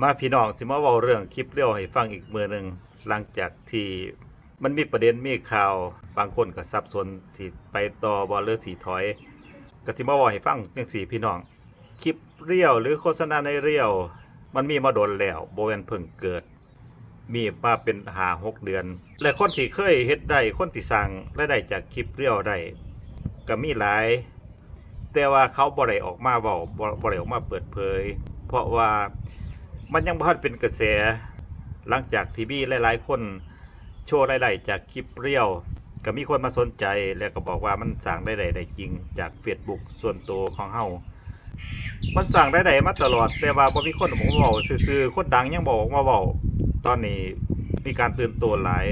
มาพี่น้องสิมาเว้าเรื่องคลิปเรียวให้ฟังอีกมือหนึ่งหลังจากที่มันมีประเด็นมีข่าวบางคนก็สับสนที่ไปต่อบอลเลอร์สีถอยก็สิมาเว้าให้ฟังจังสี่พี่น้องคลิปเรียวหรือโฆษณาในเรียว มันมีมาโดนแล้วบ่แม่นเพิ่งเกิด มีมาเป็นหาหกเดือน และคนที่เคยเฮ็ดได้คนที่สั่งรายได้จากคลิปเรียวได้ก็มีหลาย แต่ว่าเขาบ่ได้ออกมาเว้าบ่บ่ได้ออกมาเปิดเผย เพราะว่า มันยังบ่ทันเป็นกระแส หลังจากที่มีหลาย ๆ คนโชว์รายได้จากคลิปเรียว ก็มีคนมาสนใจแล้วก็บอกว่ามันสร้างได้ได้จริง จาก Facebook ส่วนตัวของเฮามันสร้างรายได้มาตลอด แต่ว่าบ่มีคนออกมาเว้าซื่อๆคนดังยังบอกมาเว้าตอนนี้มีการตื่นตัวหลาย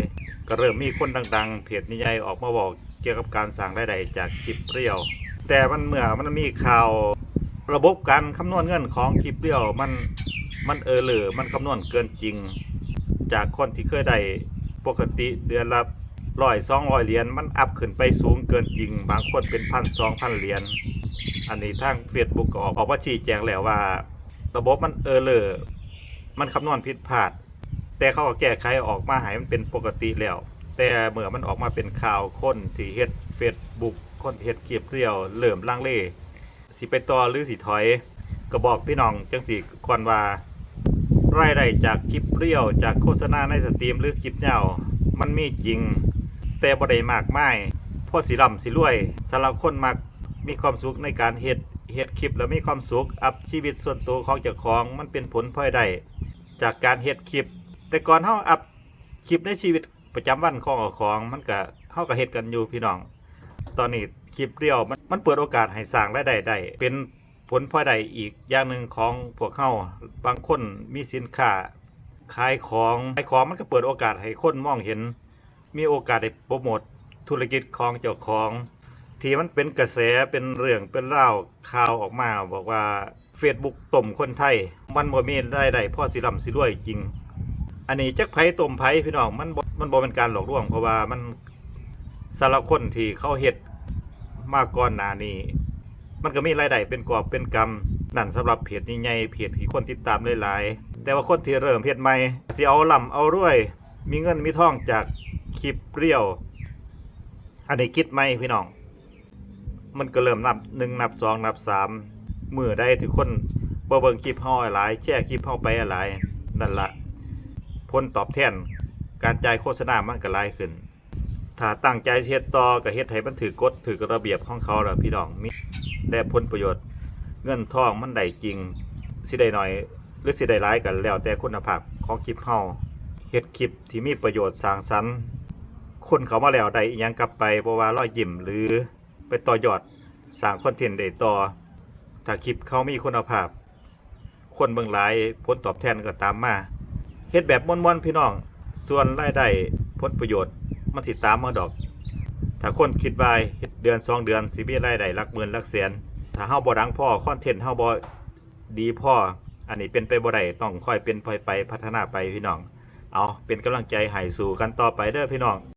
ก็เริ่มมีคนดัง ๆ เพจใหญ่ๆออกมาบอกเกี่ยวกับการสร้างรายได้จากคลิปเรียว แต่มันเมื่อมันมีข่าวระบบการคำนวณเงินของคลิปเรียวมัน มันเออเหลือมันคำนวณเกินจริง จากคนที่เคยได้ปกติเดือนละร้อยสองร้อยเหรียญมันอัพขึ้นไปสูงเกินจริง บางคนเป็นพันสองพันเหรียญอันนี้ทางเฟซบุ๊กก็ออกออกมาชี้แจงแล้วว่า ระบบมันเออเลอร์มันคำนวณผิดพลาด แต่เขาก็แก้ไขออกมาให้มันเป็นปกติแล้ว แต่เมื่อมันออกมาเป็นข่าวคนที่เฮ็ดเฟซบุ๊กคนเฮ็ดคลิปเรียวเริ่อมลังเลสิไปต่อหรือสิถอย ก็บอกพี่น้องจังสิก่อนว่า รายได้จากคลิปเรียวจากโฆษณาในสตรีมหรือคลิปยาวมันมีจริง แต่บ่ได้มากมายพอสิร่ำสิรวยสำหรับคนมักมีความสุขในการเฮ็ดเฮ็ดคลิปแล้วมีความสุขอัพชีวิตส่วนตัวของเจ้าของมันเป็นผลพลอยได้จากการเฮ็ดคลิป แต่ก่อนเฮาอัพคลิปในชีวิตประจำวันของเจ้าของมันก็เฮาก็เฮ็ดกันอยู่พี่น้อง ตอนนี้คลิปเรียวมันมันเปิดโอกาสให้สร้างรายได้ได้เป็น ผลพลอยได้อีกอย่างหนึ่งของพวกเฮาบางคนมีสินค้าขายของขายของมันก็เปิดโอกาสให้คนมองเห็น มีโอกาสได้โปรโมทธุรกิจของเจ้าของ ที่มันเป็นกระแสเป็นเรื่องเป็นเล่าข่าวออกมาบอกว่า Facebook ต้มคนไทย มันบ่มีรายได้พอสิร่ำสิรวยจริง อันนี้จักไผต้มไผพี่น้องมันมันบ่เป็นการหลอกลวงเพราะว่ามันสำหรับคนที่เขาเฮ็ดมาก่อนหน้านี้ มันก็มีรายได้เป็นกอบเป็นกำนั่นสำหรับเพจใหญ่ๆเพจที่คนติดตามหลายๆแต่ว่าคนที่เริ่มเพจใหม่สิเอาล่ำเอารวย มีเงินมีทองจากคลิปเรียวอันนี้คิดไหมพี่น้อง มันก็เริ่มนับหนึ่งนับสองนับสามมือได้ที่คนบ่เบิ่งคลิปเฮาหลายแชร์คลิปเฮาไปหลายนั่นละผลตอบแทนการจ่ายโฆษณามันก็หลายขึ้น ถ้าตั้งใจเฮ็ดต่อก็เฮ็ดให้มันถือกฎถือระเบียบของเขาล้วพี่น้องมีแต่ผลประโยชน์ เงินทองมันได้จริง สิได้น้อย หรือสิได้หลายกันแล้วแต่คุณภาพของคลิปเฮาเฮ็ดคลิปที่มีประโยชน์สร้างสรรค์คนเขามาแล้วได้อยังกลับไปเพราะว่ารอยยิ้มหรือไปต่อยอดสร้างคอนเทนต์ได้ต่อ ถ้าคลิปเขามีคุณภาพ คนเบิ่งหลายผลตอบแทนก็ตามมาเฮ็ดแบบม่วนๆพี่น้อง ส่วนรายได้ผลประโยชน์ มันสิตามมาดอก ถ้าคนคิดว่าเดือนสองเดือนสิมีรายได้ลักหมื่นหลักแสนถ้าเฮาบ่ดังพ่อคอนเทนต์เฮาบ่ดีพ่ออันนี้เป็นไปบ่ได้ต้องค่อยเป็นค่อยไปพัฒนาไปพี่น้อง เอาเป็นกำลังใจให้สู่กันต่อไปเด้อพี่น้อง